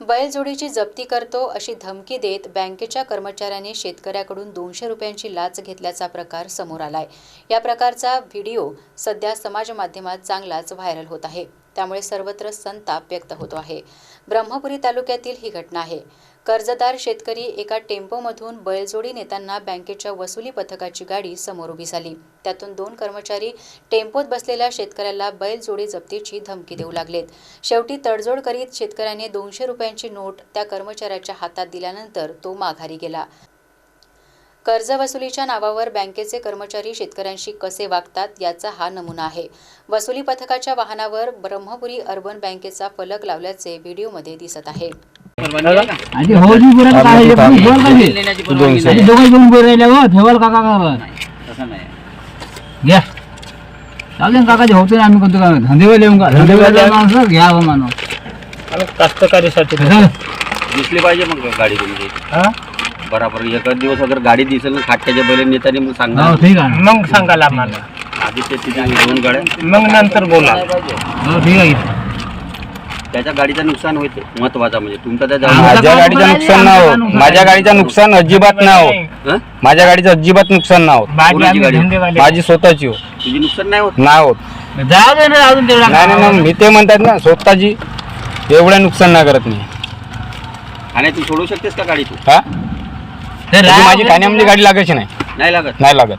बैलजोडीची जप्ती करतो अशी धमकी देत बँकेच्या कर्मचाऱ्याने शेतकऱ्याकडून दोनशे रुपयांची लाच घेतल्याचा प्रकार समोर आलाय. या प्रकारचा व्हिडिओ सध्या समाज माध्यमात चांगलाच व्हायरल होत आहे. त्यामुळे सर्वत्र संताप व्यक्त होतो आहे. ब्रह्मपुरी तालुक्यातील ही घटना आहे. कर्जदार शेतकरी एका टेम्पोमधून बैलजोडी नेताना बँकेच्या वसुली पथकाची गाडी समोर उभी झाली. त्यातून दोन कर्मचारी टेम्पोत बसलेल्या शेतकऱ्याला बैलजोडी जप्तीची धमकी देऊ लागलेत. शेवटी तडजोड करीत शेतकऱ्याने दोनशे रुपयांची नोट त्या कर्मचाऱ्याच्या हातात दिल्यानंतर तो माघारी गेला. कर्ज वसुलीच्या नावावर बँकेचे कर्मचारी शेतकऱ्यांशी कसे वागतात याचा हा नमुना आहे. वसुली पथकाच्या वाहनावर ब्रह्मपुरी अर्बन बँकेचा फलक लावल्याचे व्हिडिओमध्ये दिसत आहे. आधी हो जी बोला काय आहे, पण बोल काय आहे? आधी दोघं घेऊन बोल राहिले हो ठेवाल काका का तसं नाही. घ्या. चालेल काकाचे होते ना आम्ही कोणतं काय धंदेवाले येऊन का? धंदेवाले. माणसं घ्या हो कास्तकारीसाठी. कसं? दिसली पाहिजे मग गाडी तुमची. हा? बराबर एक दिवस अगर गाडी दिसेल ना खाट्याच्या बैल नेताने मग सांगा. हो ठीक आहे ना. मग सांगाल आम्हाला. आधी ते तिथे दोन गाड्या. मग नंतर बोला. हो ठीक आहे. त्याच्या गाडीचं नुकसान होते महत्त्वाचा म्हणजे. तुमचा त्या माझ्या गाडीचं नुकसान ना हो. माझ्या गाडीचं नुकसान अजिबात ना हो. हं? माझ्या गाडीचं अजिबात नुकसान ना होत बाकी कोणाची आम्ही गाडी? धंदेवाले. माझी स्वतःची हो. तुझी नुकसान नाही होत? नाही होत. जाऊ दे ना अजून तेवढा. नाही नाही नाही, मी ते म्हणतात ना स्वतःची एवढं नुकसान नाही करत मी. आणि तू सोडू शकतेस का गाडी तू? हा? राग माझी ठाण्यामध्ये गाडी लागायची नाही. नाही लागत. नाही लागत.